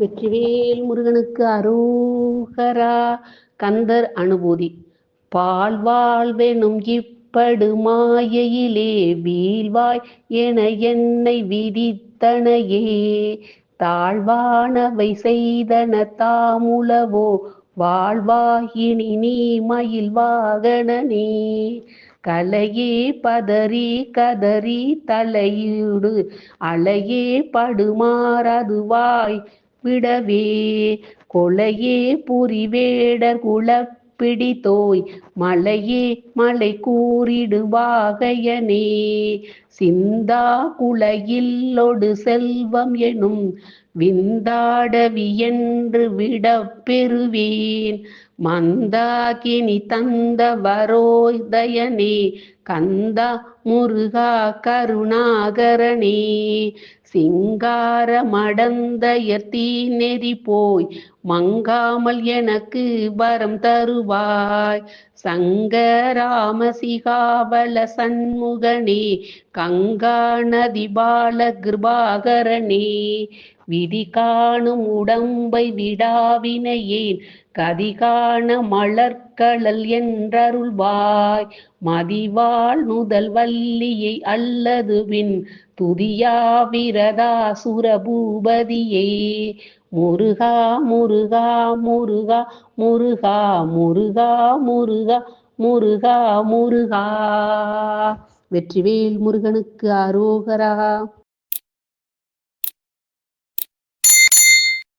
வெற்றிவேல் முருகனுக்கு அரோகரா கந்தர் அனுபூதி. பால் வாழ்வெனும் இப்படு மாயையிலே வீழ்வாய் என என்னை விதித்தனையே. தாழ்வானவை செய்தன தாமுளவோ வாழ்வாயினி நீ மயில் வாகனனே. கலையே பதறி கதறி தலையீடு அலையே படுமாறதுவாய். விடவே. கொலையே புரிவேடர் குலப்பிடி தோய். மலையே மலை கூறிடுவாகையனே. சிந்தா குலையில்லொடு செல்வம் எனும் விந்தாடவி என்று விடப் பெறுவேன். மந்தாகினி தந்த வரோதயனே கந்தா முருகா கருணாகரணே சிங்கார மடந்தயர் தீ நெறி போய் மங்காமல் எனக்கு வரம் தருவாய். சங்கராம சிகாவல சண்முகனே கங்கா நதி பால கிருபாகரணே விதி காணும் உடம்பை விடாவினையேன். கதி காண மலர்கழல் என்றருள்வாய். மதிவாள் முதல் வள்ளியை துதியா துதியாவிரதா சுரபூபதியே. முருகா முருகா முருகா முருகா முருகா முருகா முருகா முருகா. வெற்றிவேல் முருகனுக்கு அரோகரா.